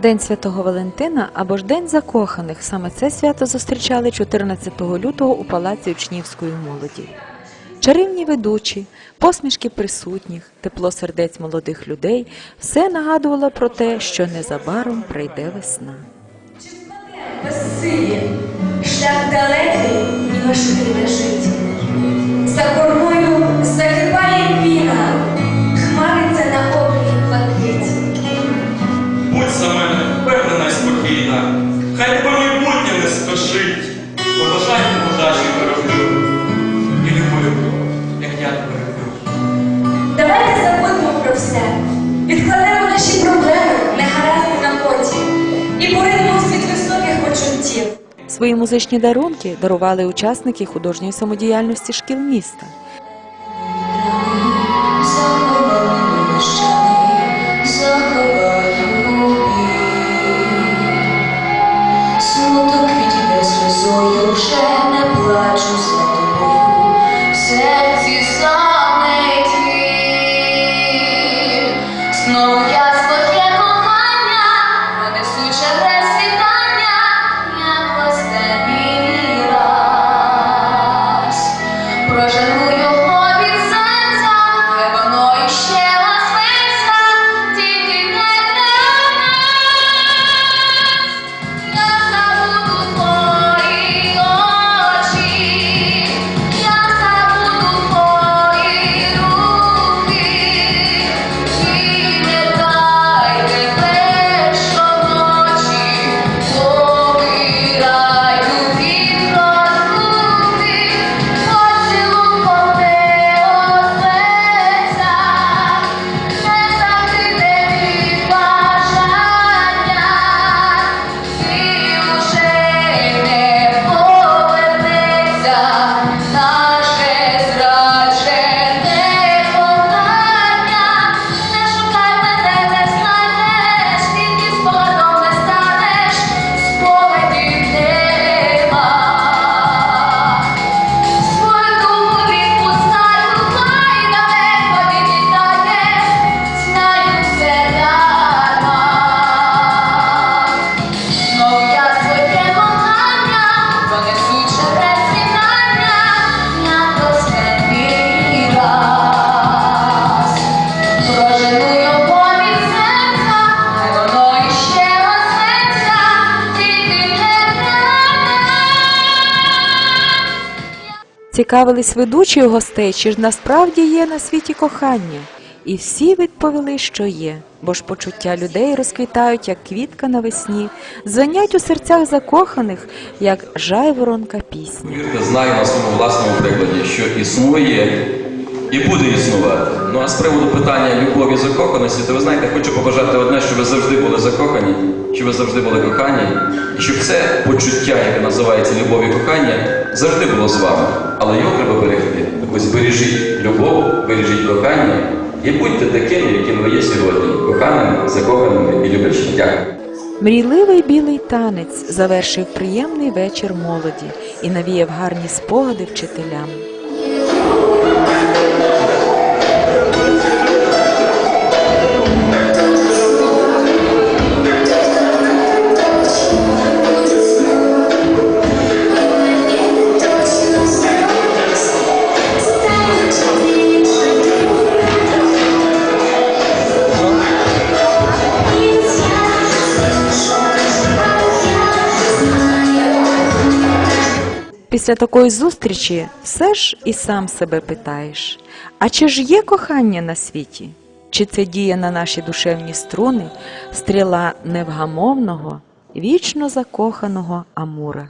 День Святого Валентина або ж День закоханих. Саме це свято зустрічали 14 лютого у палаці учнівської молоді. Чарівні ведучі, посмішки присутніх, тепло сердець молодих людей все нагадувало про те, що незабаром прийде весна. безсилі, шлях далекий і важкий лежить. Спокійна, хай тебе майбутнє не спешить. Побажай йому удачі перегляду. І люблю, як я тебе люблю. Давайте забудемо про все, відкладемо наші проблеми, не негаразди на потім і поринемо в світ високих почуттів. Свої музичні дарунки дарували учасники художньої самодіяльності шкіл міста. snow. Цікавились ведучі гостей, чи ж насправді є на світі кохання. І всі відповіли, що є, бо ж почуття людей розквітають, як квітка навесні, звенять у серцях закоханих, як жайворонка пісня. Знаю на своєму власному прикладі, що існує і буде існувати. Ну а з приводу питання любові закоханості, то ви знаєте, хочу побажати одне, щоб ви завжди були закохані, щоб ви завжди були кохані, і щоб це почуття, яке називається любов і кохання, завжди було з вами. Але його треба берегти. Ось бережіть любов, бережіть кохання і будьте такими, якими ви є сьогодні, коханими, закоханими і люблячими. Дякую. Мрійливий білий танець завершив приємний вечір молоді і навіяв гарні спогади вчителям. Після такої зустрічі все ж і сам себе питаєш: а чи ж є кохання на світі? Чи це діє на наші душевні струни, стріла невгамовного, вічно закоханого Амура?